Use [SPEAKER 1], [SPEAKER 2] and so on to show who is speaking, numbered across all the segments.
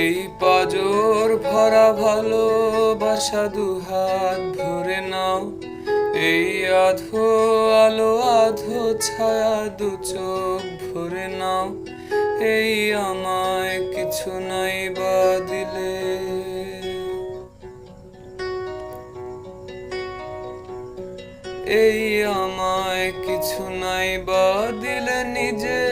[SPEAKER 1] এই পাজর ভরা ভালোবাসা দুহাত ভরে নাও। এই আধো আলো, আধো ছায়া দু চোখ ভরে নাও। এই আমায় কিছু নাই বা দিলে। এই আমায় কিছু নাই বা দিলে নিজের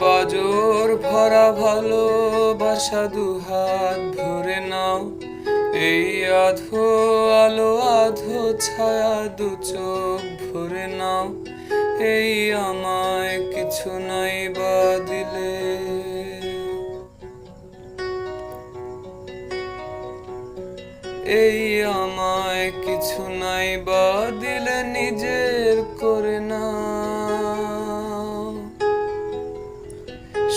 [SPEAKER 1] পাজর ভরা ভালোবাসা দুহাত ধরে নাও। এই আধো আলো, আধো ছায়া দু চোখ ভরে নাও। এই আমায় কিছু নাই বা দিলে। এই আমায় কিছু নাই বা দিলে, নিজের করে না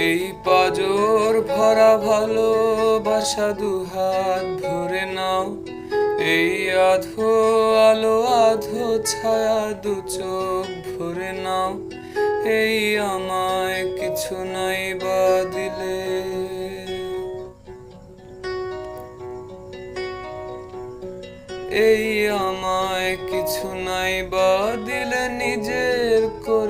[SPEAKER 1] এই পাজর ভরা ভালোবাসা দুহাত ধরে নাও। এই আধো আলো, আধো ছায়া দু চোখ ভরে নাও। এই আমায় কিছু নাই বা দিলে। এই আমায় কিছু নাই বা দিলে নিজের করে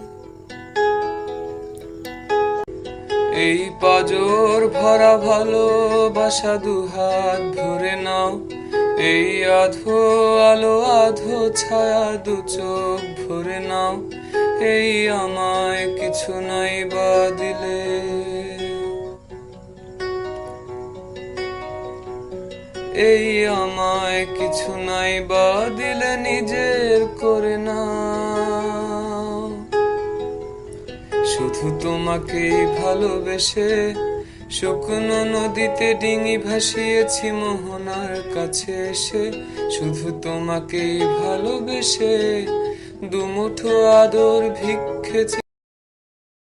[SPEAKER 1] এই পাজর ভরা ভালোবাসা দুহাত ধরে নাও। এই আধো আলো, আধো ছায়া দু চোখ ভরে নাও। এই আমায় কিছু নাই বা দিলে। এই আমায় কিছু নাই বা দিলে নিজের করে তোমাকে ভালোবেসে শুকনো নদীতে ডিঙি ভাসিয়েছি মোহনার কাছে এসে। শুধু তোমাকে ভালোবেসে দুমুঠো আদর ভিক্ষে